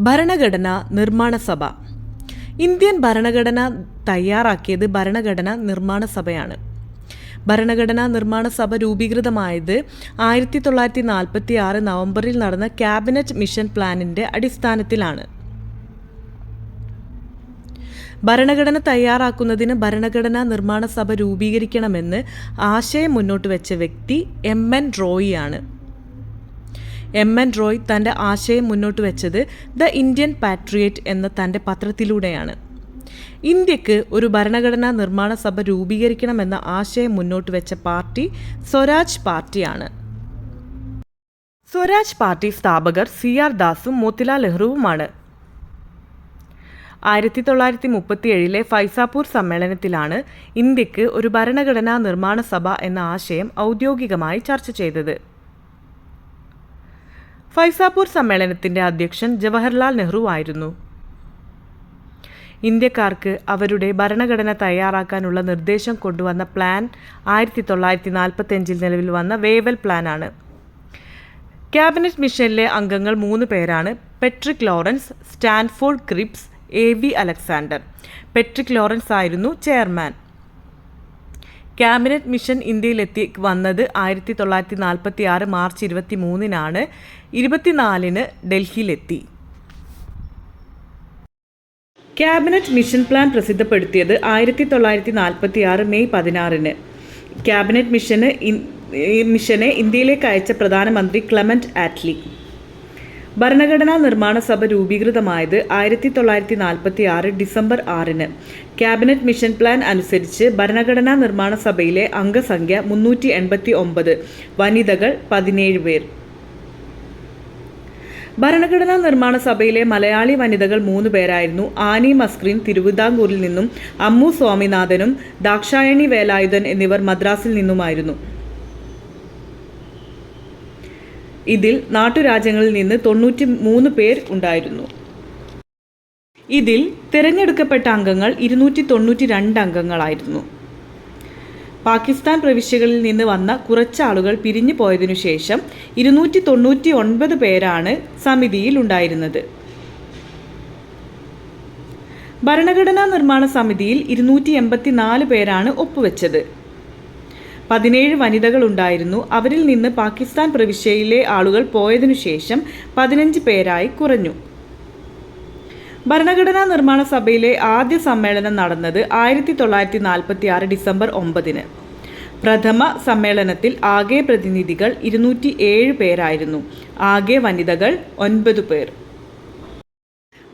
ഭരണഘടന നിർമ്മാണ സഭ. ഇന്ത്യൻ ഭരണഘടന തയ്യാറാക്കിയത് ഭരണഘടന നിർമ്മാണ സഭയാണ്. ഭരണഘടനാ നിർമ്മാണ സഭ രൂപീകൃതമായത് ആയിരത്തി തൊള്ളായിരത്തി നാൽപ്പത്തി ആറ് നവംബറിൽ നടന്ന ക്യാബിനറ്റ് മിഷൻ പ്ലാനിന്റെ അടിസ്ഥാനത്തിലാണ്. ഭരണഘടന തയ്യാറാക്കുന്നതിന് ഭരണഘടനാ നിർമ്മാണ സഭ രൂപീകരിക്കണമെന്ന് ആശയം മുന്നോട്ട് വെച്ച വ്യക്തി എം. എൻ. റോയിയാണ്. എം എൻ റോയ് തന്റെ ആശയം മുന്നോട്ട് വെച്ചത് ദ ഇന്ത്യൻ പാട്രിയറ്റ് എന്ന തന്റെ പത്രത്തിലൂടെയാണ്. ഇന്ത്യയ്ക്ക് ഒരു ഭരണഘടനാ നിർമ്മാണ സഭ രൂപീകരിക്കണമെന്ന ആശയം മുന്നോട്ട് വെച്ച പാർട്ടി സ്വരാജ് പാർട്ടിയാണ്. സ്വരാജ് പാർട്ടി സ്ഥാപകർ സി. ആർ. ദാസും മോത്തിലാൽ നെഹ്റുവുമാണ്. ആയിരത്തി തൊള്ളായിരത്തി മുപ്പത്തി ഏഴിലെ ഫൈസാപൂർ സമ്മേളനത്തിലാണ് ഇന്ത്യയ്ക്ക് ഒരു ഭരണഘടനാ നിർമ്മാണ സഭ എന്ന ആശയം ഔദ്യോഗികമായി ചർച്ച ചെയ്തത്. ഫൈസാപൂർ സമ്മേളനത്തിന്റെ അധ്യക്ഷൻ ജവഹർലാൽ നെഹ്റു ആയിരുന്നു. ഇന്ത്യക്കാർക്ക് അവരുടെ ഭരണഘടന തയ്യാറാക്കാനുള്ള നിർദ്ദേശം കൊണ്ടുവന്ന പ്ലാൻ ആയിരത്തി തൊള്ളായിരത്തി നാൽപ്പത്തഞ്ചിൽ നിലവിൽ വന്ന വേവൽ പ്ലാനാണ് ക്യാബിനറ്റ് മിഷനിലെ അംഗങ്ങൾ മൂന്ന് പേരാണ്. Pethick Lawrence Stafford Cripps A V Alexander. Pethick Lawrence ആയിരുന്നു ചെയർമാൻ. ക്യാബിനറ്റ് മിഷൻ ഇന്ത്യയിലെത്തി വന്നത് ആയിരത്തി തൊള്ളായിരത്തി നാൽപ്പത്തി ആറ് മാർച്ച് ഇരുപത്തി മൂന്നിനാണ് ഇരുപത്തിനാലിന് ഡൽഹിയിലെത്തി. ക്യാബിനറ്റ് മിഷൻ പ്ലാൻ പ്രസിദ്ധപ്പെടുത്തിയത് ആയിരത്തി തൊള്ളായിരത്തി നാൽപ്പത്തി ആറ് മെയ് പതിനാറിന്. ക്യാബിനറ്റ് മിഷന് മിഷനെ ഇന്ത്യയിലേക്ക് അയച്ച പ്രധാനമന്ത്രി ക്ലമന്റ് ആറ്റ്ലി. ഭരണഘടനാ നിർമ്മാണ സഭ രൂപീകൃതമായത് ആയിരത്തി തൊള്ളായിരത്തി നാൽപ്പത്തി ആറ് ഡിസംബർ ആറിന്. ക്യാബിനറ്റ് മിഷൻ പ്ലാൻ അനുസരിച്ച് ഭരണഘടനാ നിർമ്മാണ സഭയിലെ അംഗസംഖ്യ മുന്നൂറ്റി എൺപത്തി ഒമ്പത് വനിതകൾ പതിനേഴ് പേർ. ഭരണഘടനാ നിർമ്മാണ സഭയിലെ മലയാളി വനിതകൾ മൂന്ന് പേരായിരുന്നു ആനി മസ്ക്രീൻ തിരുവിതാംകൂറിൽ നിന്നും അമ്മു സ്വാമിനാഥനും ദാക്ഷായണി വേലായുധൻ എന്നിവർ മദ്രാസിൽ നിന്നുമായിരുന്നു. ഇതിൽ നാട്ടുരാജ്യങ്ങളിൽ നിന്ന് തൊണ്ണൂറ്റി മൂന്ന് പേർ ഉണ്ടായിരുന്നു. ഇതിൽ തിരഞ്ഞെടുക്കപ്പെട്ട അംഗങ്ങൾ ഇരുന്നൂറ്റി തൊണ്ണൂറ്റി രണ്ട് അംഗങ്ങളായിരുന്നു. പാകിസ്ഥാൻ പ്രവിശ്യകളിൽ നിന്ന് വന്ന കുറച്ച് ആളുകൾ പിരിഞ്ഞു പോയതിനു ശേഷം ഇരുന്നൂറ്റി തൊണ്ണൂറ്റി ഒൻപത് പേരാണ് സമിതിയിൽ ഉണ്ടായിരുന്നത്. ഭരണഘടനാ നിർമ്മാണ സമിതിയിൽ ഇരുന്നൂറ്റി എൺപത്തിനാല് പേരാണ് ഒപ്പുവെച്ചത്. പതിനേഴ് വനിതകൾ ഉണ്ടായിരുന്നു അവരിൽ നിന്ന് പാകിസ്ഥാൻ പ്രവിശ്യയിലെ ആളുകൾ പോയതിനു ശേഷം പതിനഞ്ച് പേരായി കുറഞ്ഞു. ഭരണഘടനാ നിർമ്മാണ സഭയിലെ ആദ്യ സമ്മേളനം നടന്നത് ആയിരത്തി തൊള്ളായിരത്തി നാൽപ്പത്തി ആറ് ഡിസംബർ ഒമ്പതിന്. പ്രഥമ സമ്മേളനത്തിൽ ആകെ പ്രതിനിധികൾ ഇരുന്നൂറ്റി ഏഴ് പേരായിരുന്നു. ആകെ വനിതകൾ ഒൻപത് പേർ.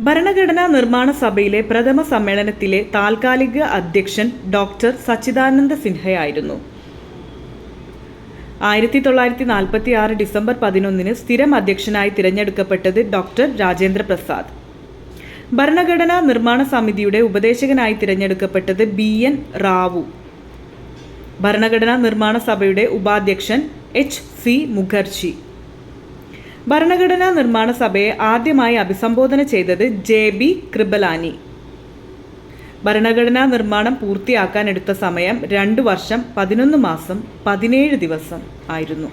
ഭരണഘടനാ നിർമ്മാണ സഭയിലെ പ്രഥമ സമ്മേളനത്തിലെ താൽക്കാലിക അധ്യക്ഷൻ ഡോക്ടർ സച്ചിദാനന്ദ സിൻഹയായിരുന്നു. ആയിരത്തി തൊള്ളായിരത്തി നാൽപ്പത്തി ആറ് ഡിസംബർ പതിനൊന്നിന് സ്ഥിരം അധ്യക്ഷനായി തിരഞ്ഞെടുക്കപ്പെട്ടത് ഡോക്ടർ രാജേന്ദ്ര പ്രസാദ്. ഭരണഘടനാ നിർമ്മാണ സമിതിയുടെ ഉപദേശകനായി തിരഞ്ഞെടുക്കപ്പെട്ടത് ബി എൻ റാവു. ഭരണഘടനാ നിർമ്മാണ സഭയുടെ ഉപാധ്യക്ഷൻ എച്ച് സി മുഖർജി. ഭരണഘടനാ നിർമ്മാണ സഭയെ ആദ്യമായി അഭിസംബോധന ചെയ്തത് ജെ ബി കൃപലാനി. ഭരണഘടനാ നിർമ്മാണം പൂർത്തിയാക്കാൻ എടുത്ത സമയം രണ്ട് വർഷം പതിനൊന്ന് മാസം പതിനേഴ് ദിവസം ആയിരുന്നു.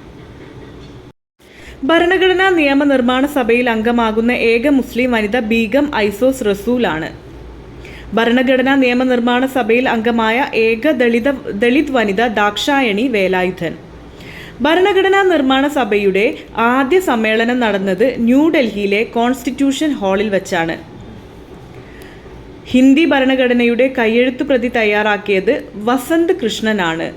ഭരണഘടനാ നിയമനിർമ്മാണ സഭയിൽ അംഗമാകുന്ന ഏക മുസ്ലിം വനിത ബീഗം ഐസോസ് റസൂലാണ്. ഭരണഘടനാ നിയമനിർമ്മാണ സഭയിൽ അംഗമായ ഏക ദളിത ദളിത് വനിത ദാക്ഷായണി വേലായുധൻ. ഭരണഘടനാ നിർമ്മാണ സഭയുടെ ആദ്യ സമ്മേളനം നടന്നത് ന്യൂഡൽഹിയിലെ കോൺസ്റ്റിറ്റ്യൂഷൻ ഹാളിൽ വെച്ചാണ്. ഹിന്ദി ഭരണഘടനയുടെ കയ്യെഴുത്തു പ്രതി തയ്യാറാക്കിയത് വസന്ത് കൃഷ്ണനാണ്.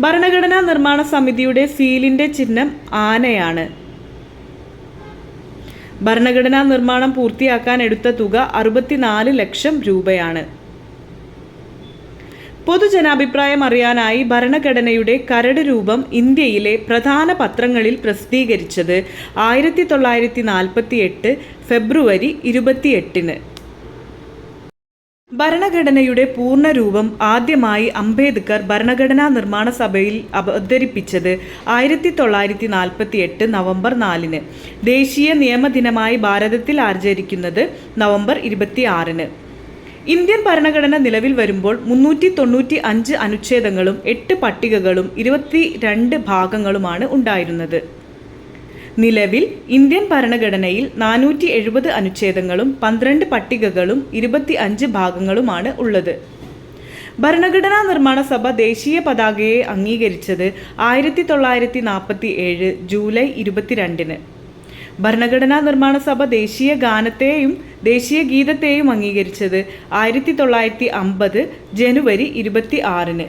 ഭരണഘടനാ നിർമ്മാണ സമിതിയുടെ സീലിന്റെ ചിഹ്നം ആനയാണ്. ഭരണഘടനാ നിർമ്മാണം പൂർത്തിയാക്കാൻ എടുത്ത തുക അറുപത്തിനാല് ലക്ഷം രൂപയാണ്. പൊതുജനാഭിപ്രായം അറിയാനായി ഭരണഘടനയുടെ കരട് രൂപം ഇന്ത്യയിലെ പ്രധാന പത്രങ്ങളിൽ പ്രസിദ്ധീകരിച്ചത് ആയിരത്തി തൊള്ളായിരത്തി നാൽപ്പത്തി എട്ട് ഫെബ്രുവരി ഇരുപത്തിയെട്ടിന്. ഭരണഘടനയുടെ പൂർണരൂപം ആദ്യമായി അംബേദ്കർ ഭരണഘടനാ നിർമ്മാണ സഭയിൽ അവതരിപ്പിച്ചത് ആയിരത്തി തൊള്ളായിരത്തി നാൽപ്പത്തി എട്ട് നവംബർ നാലിന്. ദേശീയ നിയമദിനമായി ഭാരതത്തിൽ ആചരിക്കുന്നത് നവംബർ ഇരുപത്തി ആറിന് ഇന്ത്യൻ ഭരണഘടന നിലവിൽ വരുമ്പോൾ മുന്നൂറ്റി തൊണ്ണൂറ്റി അഞ്ച് അനുച്ഛേദങ്ങളും എട്ട് പട്ടികകളും ഇരുപത്തി രണ്ട് ഭാഗങ്ങളുമാണ് ഉണ്ടായിരുന്നത്. നിലവിൽ ഇന്ത്യൻ ഭരണഘടനയിൽ നാനൂറ്റി എഴുപത് അനുച്ഛേദങ്ങളും പന്ത്രണ്ട് പട്ടികകളും ഇരുപത്തി അഞ്ച് ഭാഗങ്ങളുമാണ് ഉള്ളത്. ഭരണഘടനാ നിർമ്മാണ സഭ ദേശീയ പതാകയെ അംഗീകരിച്ചത് ആയിരത്തി തൊള്ളായിരത്തി നാൽപ്പത്തി ഏഴ് ജൂലൈ ഇരുപത്തിരണ്ടിന്. ഭരണഘടനാ നിർമ്മാണ സഭ ദേശീയ ഗാനത്തെയും ദേശീയ ഗീതത്തെയും അംഗീകരിച്ചത് ആയിരത്തി തൊള്ളായിരത്തി അമ്പത് ജനുവരി ഇരുപത്തി ആറിന്.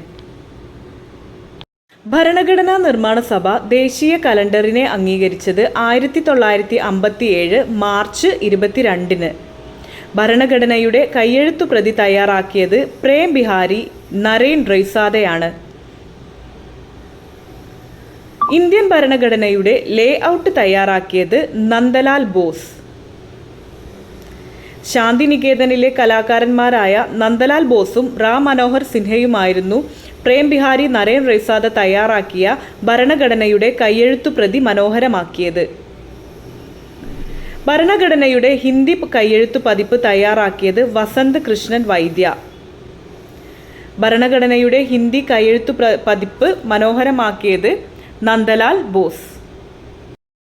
ഭരണഘടനാ നിർമ്മാണ സഭ ദേശീയ കലണ്ടറിനെ അംഗീകരിച്ചത് ആയിരത്തി തൊള്ളായിരത്തി അമ്പത്തി ഏഴ് മാർച്ച് ഇരുപത്തിരണ്ടിന്. ഭരണഘടനയുടെ കയ്യെഴുത്തു പ്രതി തയ്യാറാക്കിയത് പ്രേം ബിഹാരി നരേൻ റൈസാദയാണ് ഇന്ത്യൻ ഭരണഘടനയുടെ ലേ ഔട്ട് തയ്യാറാക്കിയത് നന്ദലാൽ ബോസ്. ശാന്തിനികേതനിലെ കലാകാരന്മാരായ നന്ദലാൽ ബോസും റാം മനോഹർ സിൻഹയുമായിരുന്നു പ്രേം ബിഹാരി നരേൻ റൈസാദ തയ്യാറാക്കിയ ഭരണഘടനയുടെ കയ്യെഴുത്തു പ്രതി മനോഹരമാക്കിയത്. ഭരണഘടനയുടെ ഹിന്ദി കയ്യെഴുത്തു പതിപ്പ് തയ്യാറാക്കിയത് വസന്ത് കൃഷ്ണൻ വൈദ്യ. ഭരണഘടനയുടെ ഹിന്ദി കയ്യെഴുത്തു പതിപ്പ് മനോഹരമാക്കിയത് നന്ദലാൽ ബോസ്